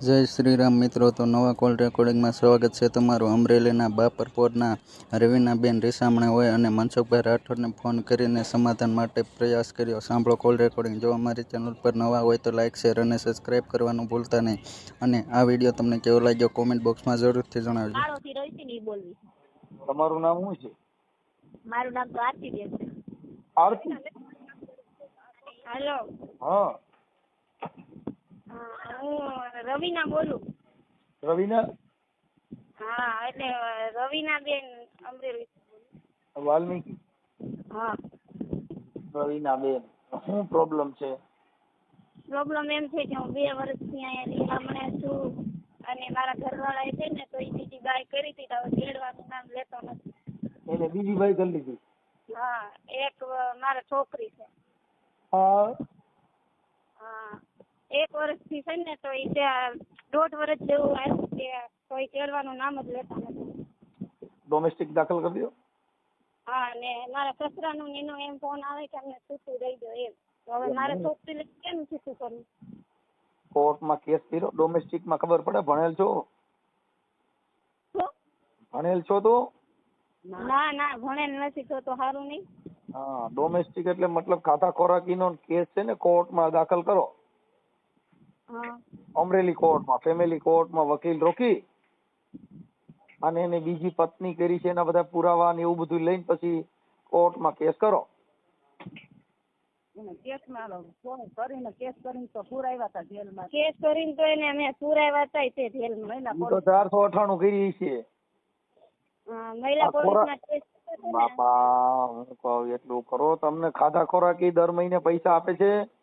જય શ્રી રામ મિત્રો તો નવા કોલ રેકોર્ડિંગમાં સ્વાગત છે તમારું અમરેલીના બાપરપોરના રવિનાબેન રીસામણે હોય અને મનસુખભાઈ રાઠોડને ફોન કરીને સમાધાન માટે પ્રયાસ કર્યો. સાંભળો કોલ રેકોર્ડિંગ. જો અમારી ચેનલ પર નવા હોય તો લાઇક શેર અને સબસ્ક્રાઇબ કરવાનું ભૂલતા નહીં. અને આ વીડિયો તમને કેવો લાગ્યો કોમેન્ટ બોક્સમાં જરૂરથી જણાવજો. તમારું નામ શું છે? મારું નામ તો આરતી બેન છે. આરતી? હેલો. હા. હું રવિના બોલું. રવિના? હા એટલે રવિના બેન અમરેલી વાલ્મીકી? હા. રવિના બેન. શું પ્રોબ્લેમ છે? પ્રોબ્લેમ એમ છે કે હું બે વર્ષથી અહીંયા રીલામણે છું અને મારા ઘરવાળાએ છે ને તો એ બીજી બાય કરી હતી તો હવે તેડવાનું નામ લેતો નથી. એને બીજી ભાઈ કરી લીધી? હા એક મારા છોકરી છે. હા. હા. એક વર્ષથી છે ને તો એ ત્યાં દોઢ વર્ષ જેવું આવ્યું કે તો એ નામ જ લેતા નથી. ડોમેસ્ટિક દાખલ કરી દો. હા ને મારા સસરાનું એનો એમ ફોન આવે કે અમને છૂટું દઈ દો એમ. તો હવે મારે છોકરી લઈ કેમ છૂટું કરવું કોર્ટમાં કેસ કર્યો? ડોમેસ્ટિકમાં ખબર પડે? ભણેલ છો? ભણેલ છો તો? ના ના ભણેલ નથી તો તો સારું નહીં. હા ડોમેસ્ટિક એટલે મતલબ ખાતા ખોરાકીનો કેસ છે ને કોર્ટમાં દાખલ કરો. અમરેલી કોર્ટમાં ફેમિલી કોર્ટમાં વકીલ રોકી અને એને બીજી પત્ની કરી છે એના બધા પુરાવા ને એવું બધું લઈને પછી કોર્ટમાં કેસ કરો. કેસ કરીને તો એને અમે પુરાવ્યા હતા તે જેલમાં. તો ચારસો અઠાણું કરી છે. મહિલા આ ખોરા- પોલીસમાં કેસ કર્યો હતો ને. બાપા હું કહું એટલું કરો. તમને ખાધા ખોરાકી દર મહિને પૈસા આપે છે.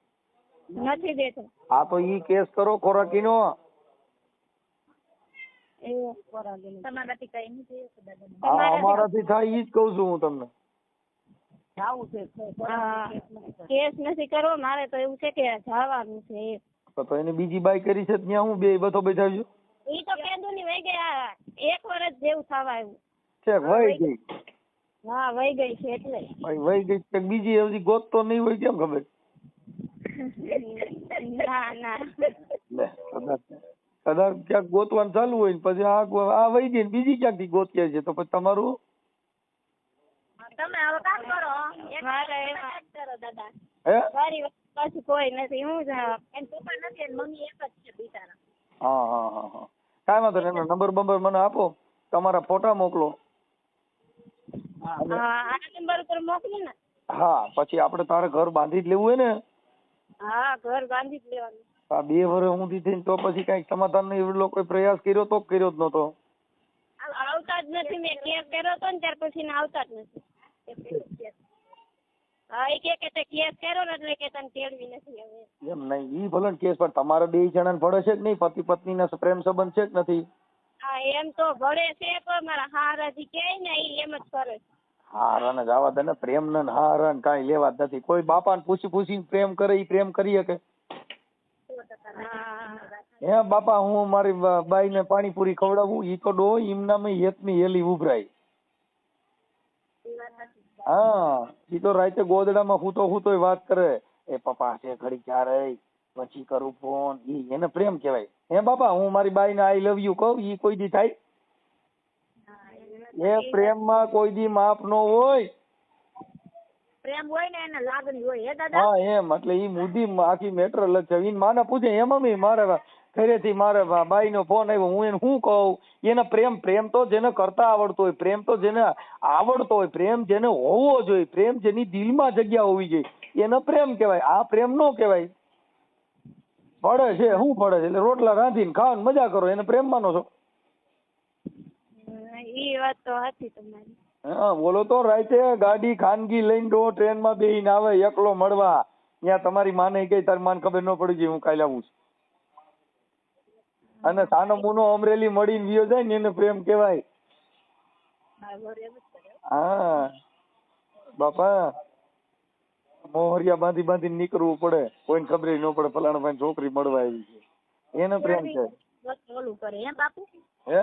નથી દેતો. આ તો ઈ કેસ કરો ખોરાકીનો. એવું. તમારાથી કઈ નથી હા અમારાથી થાય ઈ જ કહું છું હું તમને. હા કેસ નથી કરવો મારે તો એવું છે કે જવાનું છે. એમ. તો તો એને બીજી બાઈ કરી છે ત્યાં હું બે બધો બેઠાવજો ઈ તો કેદું ની વહી ગયા એક વર્ષ જેવું થવા આવ્યું. છે વહી ગઈ. હા વહી ગઈ છે એટલે. ભાઈ વહી ગઈ છે બીજી હજી ગોતતો નહીં હોય કેમ ખબર? ના ના લે કદાચ કદાચ ક્યાંક ગોતવાનું ચાલુ હોય ને પછી આ આ વહી ગઈ ને બીજી ક્યાંકથી ગોતીએ છે? તો પછી તમારું? તમે હવે કામ કરો. મારે કરો દાદા. હે? મારી પાછું કોઈ નથી. હું જ એન પપ્પા નથી એન મમ્મી એક જ છે બિચારા. હા હા હા હા. કાંઈ વાંધો નહીં એનો નંબર બંબર મને આપો. તમારા ફોટા મોકલો. હા આ નંબર ઉપર મોકલી ને. હા પછી આપણે તારે ઘર બાંધી જ લેવું હોય ને. હા ઘર બાંધી જ લેવાનું. આ બે વર્ષ ઊંધી થઈને તો પછી કંઈક સમાધાન નો એવડો કોઈ પ્રયાસ કર્યો તો કર્યો જ નતો આવતા જ નથી. મેં કેસ કર્યો તો ને ત્યાર પછી આવતા જ નથી. હા એ કે કે તે કેસ કર્યો ને એટલે કે તને તેડવી નથી હવે. એમ નહીં. ઈ ભલે કેસ પણ તમારે બે જણાને ભળે છે કે નહીં? પતિ પત્ની ના પ્રેમ સંબંધ છે કે નથી? હા એમ તો ભળે છે પણ મારા હારાજી કે ને એમ જ કરે છે. હારા જવા દે ને પ્રેમ ને હારણ કઈ કાંઈ લેવા જ નથી. કોઈ બાપા ને પૂછી પૂછીને પ્રેમ કરે ઈ પ્રેમ કરી શકે. હે બાપા, હું મારી બાઈ ને પાણીપુરી ખવડાવું, ઈ તો ડો ઈમનામાં હેતની હેલી ઉભરાય. હા, ઈ તો રાતે ગોદડામાં હૂતો હૂતો વાત કરે. એ પપ્પા છે ઘડી ક્યારે? પછી કરું ફોન. ઈ એને પ્રેમ કહેવાય. હે બાપા, હું મારી બાઈ ને આઈ લવ યુ કહું, ઈ કોઈ દી થાય? એ પ્રેમમાં કોઈ દી માપ નો હોય. પ્રેમ હોય ને એને લાગણી હોય. હે દાદા? હા એમ. એટલે ઈ મુદ્દી આખી મેટર છે. ઈ માને પૂછે હે મમ્મી મારે ઘરેથી મારે બાઈ નો ફોન આવ્યો. હું એને શું કહું? એને પ્રેમ પ્રેમ તો જેને કરતા આવડતો હોય પ્રેમ તો જેને આવડતો હોય પ્રેમ જેને હોવો જોઈએ પ્રેમ જેની દિલમાં જગ્યા હોવી જોઈએ. એને પ્રેમ કહેવાય. આ પ્રેમ નો કહેવાય. પડે છે શું પડે છે? એટલે રોટલા રાંધીને ખાઓ મજા કરો એને પ્રેમ માનો છો. ઈ વાત તો હતી તમારી. હા બોલો તો રાતે ગાડી ખાનગી લઈને ડો ટ્રેનમાં બેહીને આવે એકલો મળવા. ત્યાં તમારી માને કઈ તારી માને ખબર ન પડી ગઈ હું કાલે આવું છું. અને સાનો મુનો અમરેલી મળીને વિયો જાય ને એને પ્રેમ કહેવાય. હા બાપા મોહરિયા બાંધી બાંધી નીકળવું પડે. કોઈને ખબર ન પડે ફલાણા ભાઈ છોકરી મળવા આવી છે. એનો પ્રેમ છે. હે?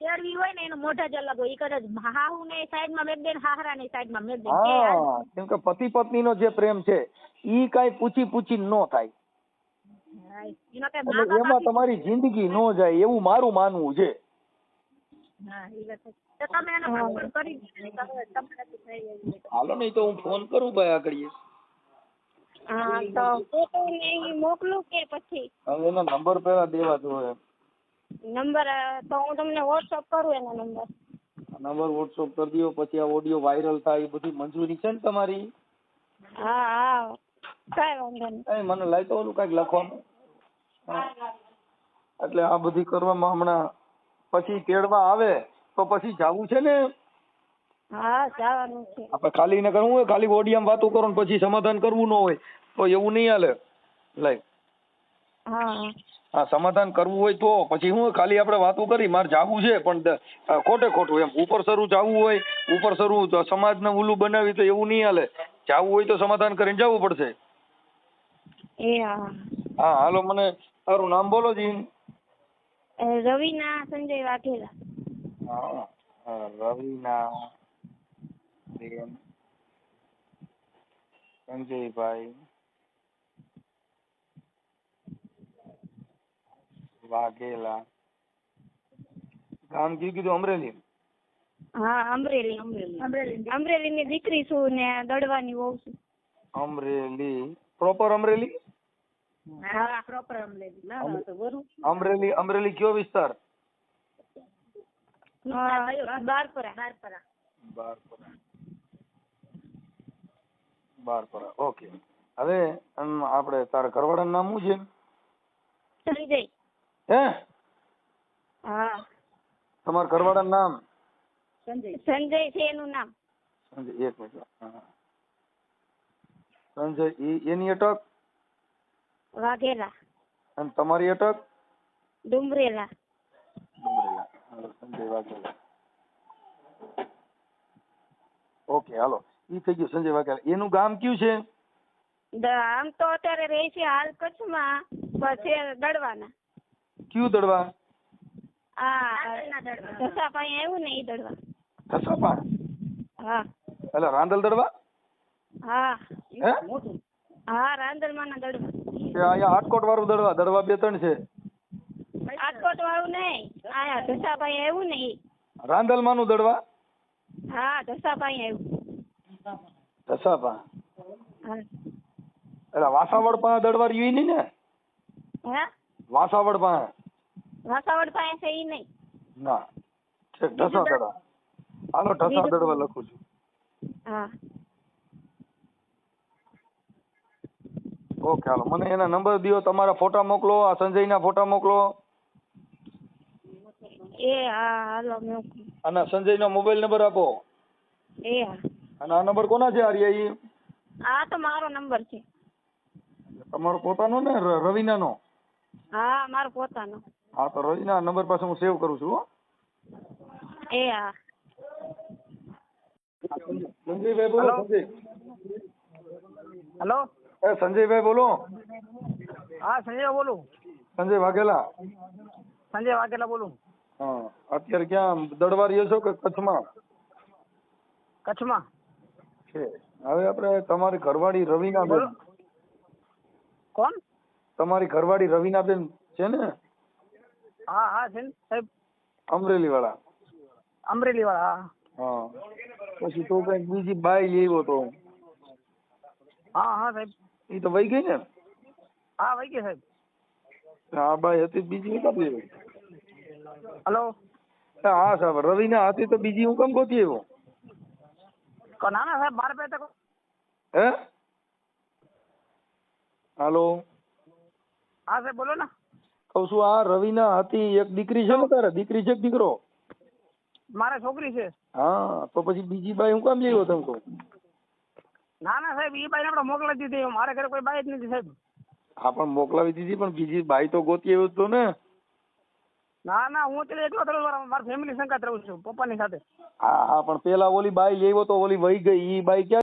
તેડવી હોય ને એનો મોઢા જ અલગ હોય. એ કદાચ હાહુ ને સાઈડમાં મેક દે ને હાહરા ને સાઈડમાં મેક દે. હા કેમ કે પતિ પત્ની નો જે પ્રેમ છે ઈ કઈ પૂછી પૂછી નો થાય. એમાં તમારી જિંદગી નો જાય એવું મારું માનવું છે. હાલો નહીં તો હું ફોન કરું ભાઈ આગળ હા તો મોકલું કે પછી? હવે એનો નંબર પેલા દેવા જોઈએ નંબર તો હું તમને વોટ્સઅપ કરું એનો નંબર. નંબર વોટ્સઅપ કરી દો પછી આ ઓડિયો વાયરલ થાય એ બધી મંજૂરી છે ને તમારી? હા હા. કાંઈ વાંધો નહીં. મને મને લાગતો ઓલું કાંઈક લખવાનું? એટલે આ બધી કરવામાં હમણાં પછી તેડવા આવે તો પછી જાવું છે ને? હા જવાનું છે. આપણે ખાલી ને કરવું હોય ખાલી ઓડિયામાં વાતો કરો ને પછી સમાધાન કરવું ન હોય તો એવું નહીં હાલે. લાઈ હા. હા સમાધાન કરવું હોય તો. પછી હું ખાલી આપણે વાતો કરી મારે જાવું છે પણ ખોટે ખોટું એમ. ઉપર સરું જાવું હોય ઉપર સરું તો સમાજને ઉલું બનાવી તો એવું નહીં હાલે. જાવું હોય તો સમાધાન કરીને જવું પડશે. એ હા. હા હાલો મને તારું નામ બોલો જી. રવિના સંજય વાઘેલા. હા, રવિના સંજયભાઈ. વાઘેલા. ગામ કયું કીધું અમરેલી. હા અમરેલી અમરેલી. અમરેલીની દીકરી છું ને દડવાની વહુ છું. અમરેલી. પ્રોપર અમરેલી? હા પ્રોપર અમરેલી. ના ના તો બરું અમરેલી અમરેલી કયો વિસ્તાર? બારપરા. બારપરા. બારપરા. બારપરા ઓકે. હવે આપડે આપણે તારા ઘરવાળાનું નામ શું છે? હે? હા. તમારા ઘરવાળાનું નામ? સંજય. છે એનું નામ. સંજય એક મિનિટ હા. સંજય એની અટક? વાઘેલા. અને તમારી અટક? ડુમરેલા. સંજય વાઘેલા. ઓકે હાલો. ઈ થઈ ગયું સંજય વાઘેલા. એનું ગામ કયું છે? આમ તો અત્યારે રહે છે હાલ કચ્છમાં પછી દડવાના. કયું દડવા આ આવ્યું ને ઈ દડવા કસાપા હા. એટલે રાંદલ દડવા હા. હે? હા રાંદલમાના દડવા કે અહીંયા હાટકોટ વાળું દડવા દડવા બે ત્રણ છે. આટકોટ વાળું નહીં. આયા ધસા પાસે આવ્યું ને ઈ નું દડવા હા ધસા પાસે આવ્યું. કસાપા હા. એટલે વાસાવડ પાસે દડવા રહ્યું નહીં ને? હે? વાસાવડ પાસે વાસાવડ પાસે છે ઈ નહીં. ના. છેક ઢસાદડા હાલો ઢસા લખું છું. હા. ઓકે હાલો. મને એના નંબર દિયો તમારા ફોટા મોકલો આ સંજયના ફોટા મોકલો. એ હા હાલો મોકલો. અને સંજયનો મોબાઈલ નંબર આપો. એ હા. અને આ નંબર કોના છે આર્યા ઈ? આ તો મારો નંબર છે. તમારો પોતાનો ને રવિનાનો? હા મારો પોતાનો. હા તો રોજના નંબર પાસે હું સેવ કરું છું હો. એ હા. સંજયભાઈ બોલો સંજય. હેલો? એ સંજયભાઈ બોલો. હા સંજય બોલું. સંજય વાઘેલા. સંજય વાઘેલા બોલું. હા અત્યારે ક્યાં દડવા રહ્યો છો કે કચ્છમાં? કચ્છમાં. છે. હવે આપણે તમારી ઘરવાળી રવિના બેન કોણ? તમારી ઘરવાળી રવિનાબેન છે ને? હા હા છે ને સાહેબ અમરેલી વાળા અમરેલી વાળા હા હા પછી તો કંઈક બીજી બાઈ લેવો તો હા હા સાહેબ એ તો વહી ગઈ ને હા વહી ગયા સાહેબ આ બાઈ હતી તો બીજી હું કામ લેવી હલો હા સાહેબ રવિના હતી તો બીજી હું કામ ગોતી આવ્યો કો- ના ના સાહેબ બાર પે તક હે હાલો હા સાહેબ બોલો ને કહું છું આ રવિના હતી એક દીકરી છે ને તારે? દીકરી છે કે દીકરો? મારે છોકરી છે. હા તો પછી બીજી બાઈ હું કામ લેવો તમે કહું ના ના સાહેબ એ બાઈ આપણે મોકલાવી દીધી. મારે ઘરે કોઈ બાઈ જ નથી સાહેબ. હા પણ મોકલાવી દીધી પણ બીજી બાઈ તો ગોતી આવ્યો તો ને? ના ના હું અત્યારે એકલો જ મારા ફેમિલી સંગાત રહું છું પપ્પાની સાથે. હા હા પણ પેલા ઓલી બાઈ લેવો તો ઓલી વહી ગઈ ઈ બાઈ ક્યાં